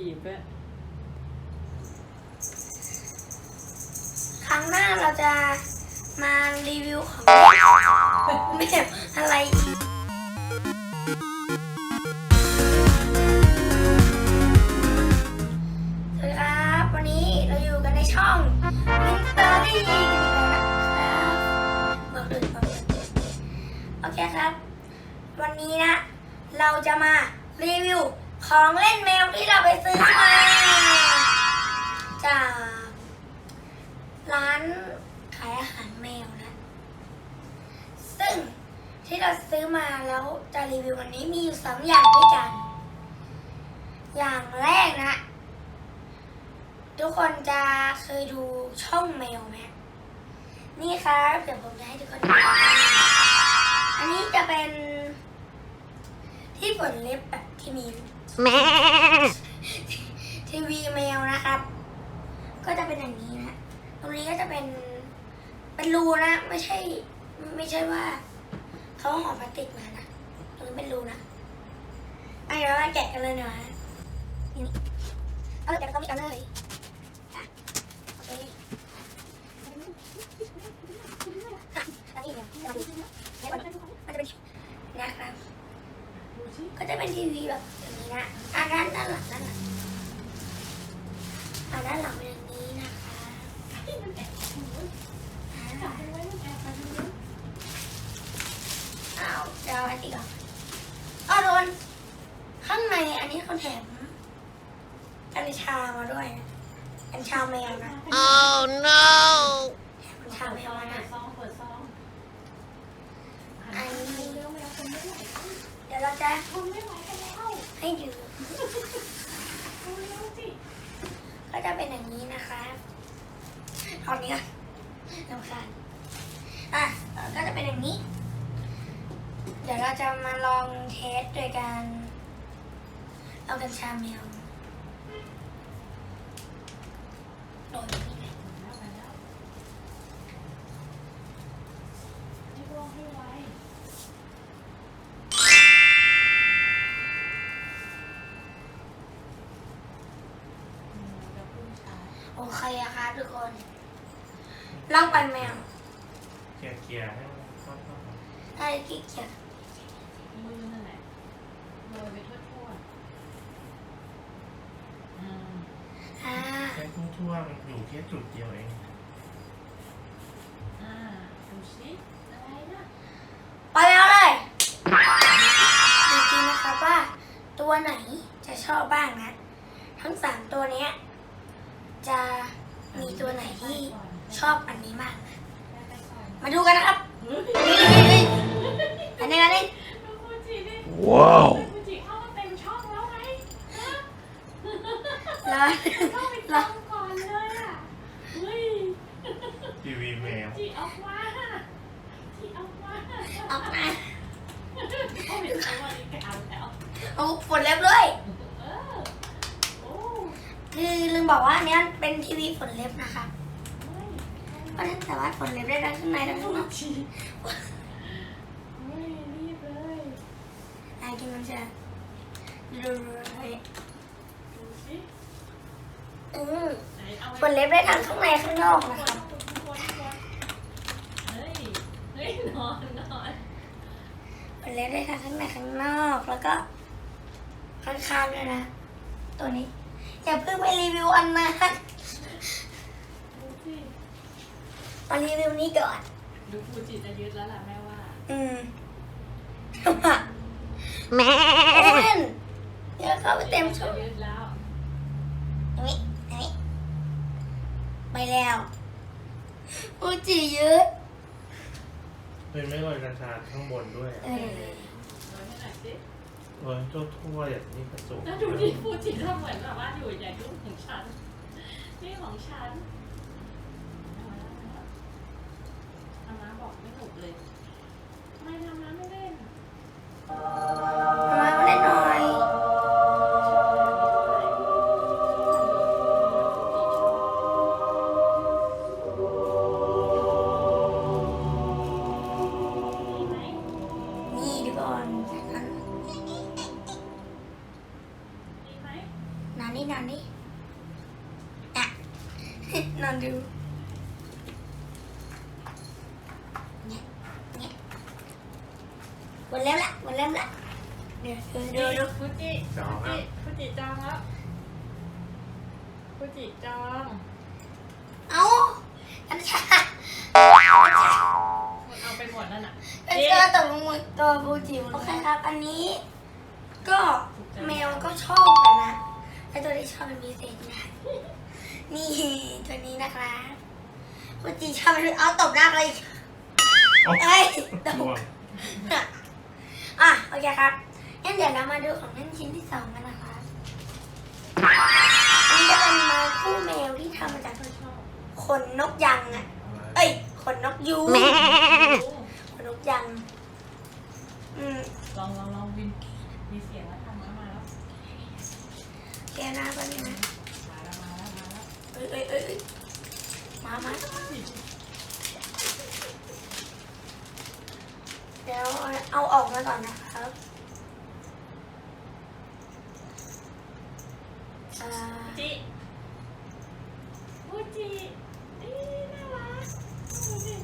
ถีบด้วยครั้งหน้าเราจะมารีวิวของไม่ใช่อะไรอีกสวัสดีครับ วันนี้เราอยู่กันในช่องวินเตอร์ดี้กันนะครับบอกเลยบอกเลยโอเคครับ วันนี้นะ เราจะมารีวิว ของเล่นแมวที่เราไปซื้อมา จาก ร้านขายอาหารแมวนะ ซึ่งที่เราซื้อมาแล้วจะรีวิววันนี้มีอยู่สองอย่างด้วยกัน อย่างแรกนะ ทุกคนจะเคยดูช่องแมวไหมนี่ครับเดี๋ยวผมจะให้ทุกคนดูอันนี้จะเป็นที่ฝนเล็บแบบที่มี แม่ทีวีแมวนะครับ ก็จะเป็นอย่างนี้นะ ตรงนี้ก็จะเป็น เป็นรูนะ ไม่ใช่ ไม่ใช่ว่าเขาห่อพลาสติกมานะ ตรงนี้เป็นรูนะอะเดี๋ยวเราแกะกันเลยเนาะนี่เอาเดี๋ยวเราต้องมีกันเลยอะโอเคอันนี้เดี๋ยวเราดูเดี๋ยวก่อนมันจะเป็นะครับก็จะเป็นทีวีแบบอย่างนี้นะอะด้านด้านหลังด้านหลังอะด้านหลังเป็นอย่างนี้นะคะอ่าอ้าวเดี๋ยวเอาอันนี้ก่อนอ้าวโดน ข้างใน อันนี้เขาแถมกัญชามาด้วยนะกัญชาแมวนะ Oh no! กัญชาแมวเปินะดซองเปิดซองอันนี้เร็วๆแมวคนไม่ไหวเดี๋ยวเราจะทนไม่ไหวกันแล้วให้ดูเอาเร็วสิก็จะเป็นอย่างนี้นะคะตอนนี้ลำคาญอะก็จะเป็นอย่างนี้ เดี๋ยวเราจะมาลองเทสโดยการ เอากัญชาแมวโดยนี้เลยแล้วมาแล้วให้ว่องให้ไวอืมเดี๋ยวพุ่งช้าโอเคอะครับทุกคนลองปันแมวเกลี่ยเกลี่ยให้มันเข้าเข้ากันได้กี่เกียจ มือนั่นแหละโรยไปทั่วๆอืม อ่า แค่ ทั่วๆมันอยู่แค่จุดเดียวเองอ่าดูสิอะไรนะปล่อยแมวเลยดูดีนะครับว่า ตัวไหนจะชอบบ้างนะ ทั้งสามตัวเนี้ยจะมีตัวไหนที่ชอบอันนี้มากนะมาดูกันนะครับอันนี้อันนี้ดูฟูจิดิ Wow! ฟูจิเข้ามาเต็มช่องแล้วไหม แล้ว เข้าไปตามก่อนเลยอะเฮ้ย ทีวีแมว จิออกมาจิออกมา ออกมา เขาเห็นเขาวันนี้แกเอาแล้ว เอาฝนเล็บด้วยเออโอ้คือลืมบอกว่าอันเนี้ยเป็นทีวีฝนเล็บนะคะเฮ้ยเพราะฉะนั้นสามารถฝนเล็บได้ทั้งข้างในและข้างนอกจิไม่รีบเลยไอ้กินมันจะดูเลยดูสิอืมไหนเอาฝนเล็บได้ทั้งข้างในข้างนอกนะคะเฮ้ยเฮ้ยนอนนอนฝนเล็บได้ทั้งข้างในข้างนอกแล้วก็ ข้างๆด้วยนะ ตัวนี้ อย่าเพิ่งไปรีวิวอันนั้นดูสิมารีวิวนี้ก่อน ดูฟูจิจะยึดแล้วล่ะแม่ว่า อืมทำไมโอ้ยเดี๋ยวเข้าไปเต็มชุจะดยึดแล้วอันนี้อันนี้ไปแล้วฟูจิเยอะเป็นไม่โรยกัญชาข้างบนด้วยเออ โดยให้หน่อยสิ โรยทั่วๆอย่างนี้กระจกแล้วดูดิฟูจิทำเหมือนแบบว่าอยู่ใหญ่รูปของฉัน นี่ของฉันอามาบอกไม่ถูกเลยทำไมทำน้ำไม่เล่นมาม เนี่ยเนี่ยหมดแล้วละหมดแล้วละเดี๋ยวเดี๋ยวเดี๋ยวฟูจิจองแล้ว ฟูจิจองแล้วฟูจิจองเอาอันชาเอาไปหมดนั่นอะเป็นตัวตกลงมาตัวบูจิโอเคครับ อันนี้ ก็แมวก็ชอบกันนะแต่ตัวที่ชอบเป็นพิเศษนะนี่ ตัวนี้นะครับบูจิชอบเป็นเอาตบหน้าเลยเอาเอ้ยตบห่วงอะโอเคครับงั้นเดี๋ยวเรามาดูของเล่นชิ้นที่สองกันนะครับอันนี้จะเป็นไม้คู่แมวที่ทำมาจากไม่ชอบขนนกยังอะ เอ้ยขนนกยูงขนนกยังอืมลองลองลองวินมีเสียงแล้วทำมามาแล้วแกหน้าก็นี่นะ อ้ยเอ้ยเอ้ยมามาเดี๋ยวเอาออกมาก่อนนะครับ อ่า จิฟูจิเอ้ยน่ารักดูดิ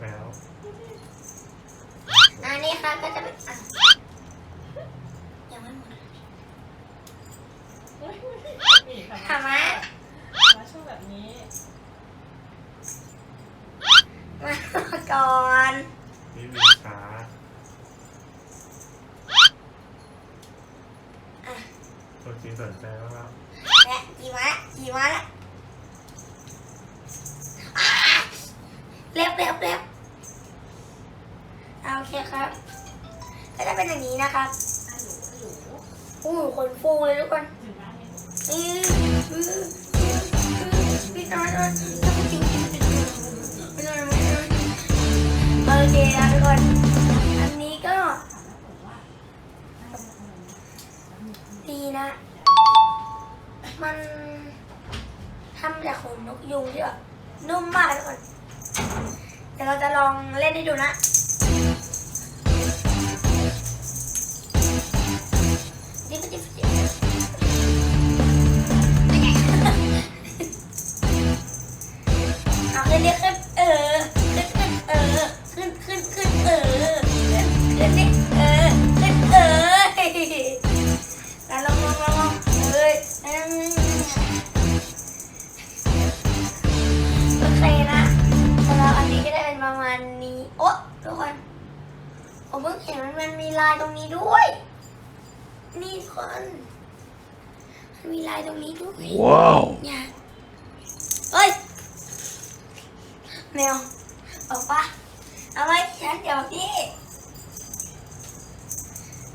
แล้ว ดูดิ อันนี้ครับก็จะเป็นอะยังไม่หมด เฮ้ยนี่ค่ะ ทำไม มาช่วงแบบนี้ มา ก่อน นี่มีช้าอะตัวจริงสนใจบ้างครับและกี่มาละกี่มาละอะเล็บเล็บเล็บเอาโอเคครับ ก็จะเป็นอย่างนี้นะครับอะหนูหนูอู้หูขนฟูเลยทุกคนถึงบ้านไหมนี่พี่น้อยน้อย โอเคนะทุกคน อันนี้ก็ดีนะ มันทำจากขนนกยุงที่แบบนุ่มมากทุกคน เดี๋ยวเราจะลองเล่นให้ดูนะเอาขึ้นดิขึ้น นี่ทุกคนมันมีลายตรงนี้ด้วยว้าวเนี่ยเฮ้ย แมว ออกปะเอาไว้ฉันเดี๋ยวนี้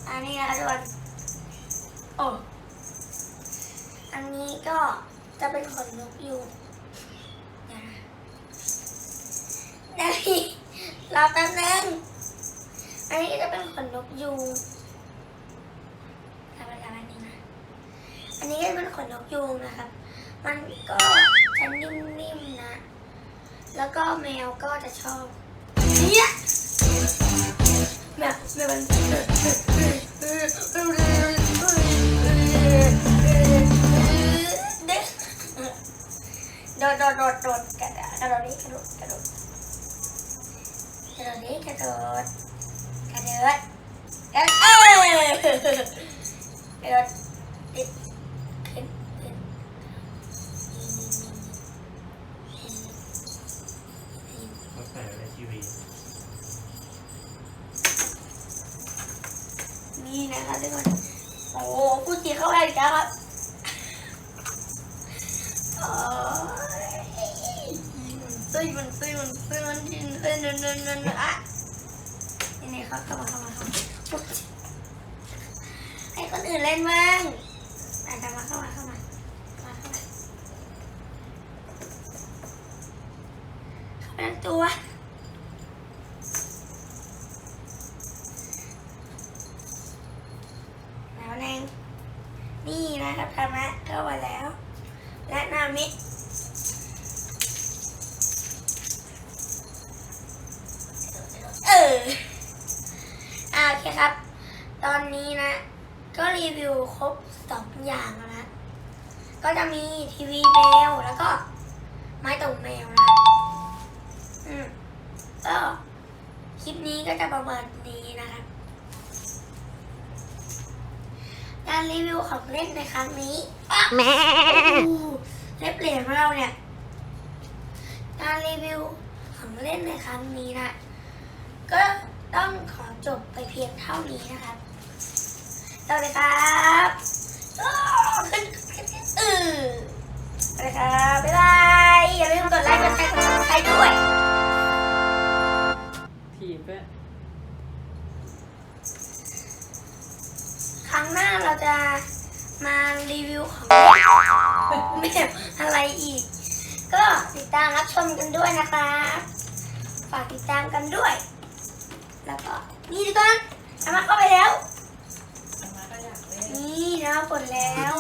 อันนี้นะคะทุกคนโอ้อันนี้ก็จะเป็นขนนกยูงเดี๋ยวนะเดี๋ยวพี่รอแป๊บนึงอันนี้ก็จะเป็นขนนกยูงทำอะไรกันนี่นะ อันนี้ก็เป็นขนนกยูงนะครับ มันก็จะนิ่มๆนะ แล้วก็แมวก็จะชอบเนี่ย นี่นะคะทุกคนโอ้โหพูดจีเข้าไปอีกแล้วครับโอ้ยซุยมันซุยมันซุยมันดินเอ้ยนั่นนั่นนั่นอะนี่นี่ครับเข้ามาเข้ามาเข้ามาให้คนอื่นเล่นบ้างอะเข้ามาเข้ามาเข้ามาเข้ามาเข้ามาเข้ามาตัวแนง นี่นะครับธรรมะเข้ามาแล้ว และนามิเอออ่าโอเคครับ ตอนนี้นะ ก็รีวิวครบสองอย่างนะ ก็จะมีทีวีแมวแล้วก็ไม้ตกแมวนะอืมก็คลิปนี้ก็จะประมาณนี้นะครับ การรีวิวของเล่นในครั้งนี้อะโอ้โหเล็บเหลวของเราเนี่ย การรีวิวของเล่นในครั้งนี้นะ ก็ต้องขอจบไปเพียงเท่านี้นะครับสวัสดีครับ มารีวิวของไม่อะไรอีก ก็ติดตามรับชมกันด้วยนะคะฝากติดตามกันด้วย แล้วก็นี่ทุกคนอามาเข้าไปแล้วทำมาก็อยากเล่นนี่นะกดแล้ว